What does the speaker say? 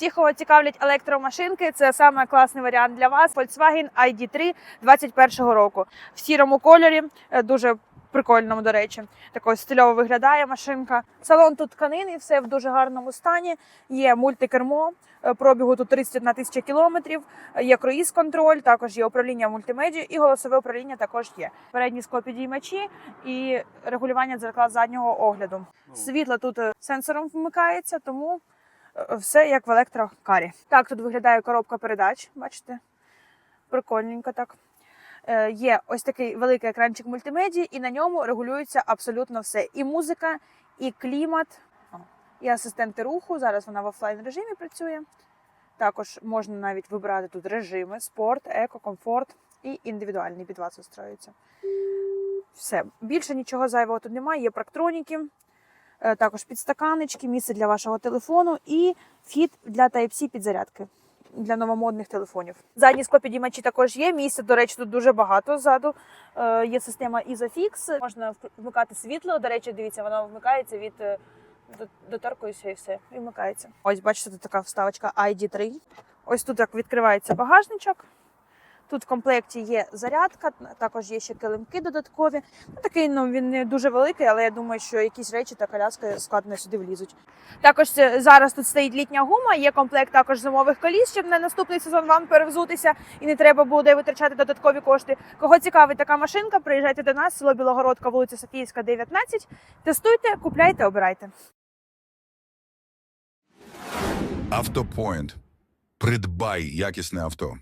Ті, кого цікавлять електромашинки, це саме класний варіант для вас. Volkswagen ID3 21 року в сірому кольорі, е, дуже прикольному, до речі. Такою стильово виглядає машинка. Салон тут тканини, все в дуже гарному стані. Є мультикермо, е, пробігу тут 31 тисяча кілометрів. е, Є круїз контроль, також є управління мультимедією і голосове управління також є. Передні склопідіймачі і регулювання дзеркал заднього огляду. Світло тут сенсором вмикається, тому все як в електрокарі. Так тут виглядає коробка передач. Бачите? Прикольненько так. Е, Є ось такий великий екранчик мультимедії, і на ньому регулюється абсолютно все: і музика, і клімат, і асистенти руху. Зараз вона в офлайн режимі працює. Також можна навіть вибирати тут режими: спорт, еко, комфорт і індивідуальний під вас устроюється. Все, більше нічого зайвого тут немає. Є практроніки, також підстаканечки, місце для вашого телефону і вхід для Type-C підзарядки для новомодних телефонів. Задні склопідіймачі також є. Місця, до речі, тут дуже багато ззаду. Е, є система Isofix. Можна вмикати світло. До речі, дивіться, воно вмикається від е, доторкуюся і все. І вмикається. Ось бачите, тут така вставочка ID3. Ось тут як відкривається багажничок. Тут в комплекті є зарядка, також є ще килимки додаткові. Ну, такий ну він не дуже великий, але я думаю, що якісь речі та коляска складно сюди влізуть. Також зараз тут стоїть літня гума, є комплект також зимових коліс, щоб на наступний сезон вам перевзутися і не треба буде витрачати додаткові кошти. Кого цікавить така машинка, приїжджайте до нас, село Білогородка, вулиця Софіївська, 19. Тестуйте, купляйте, обирайте. Автопоінт. Придбай якісне авто.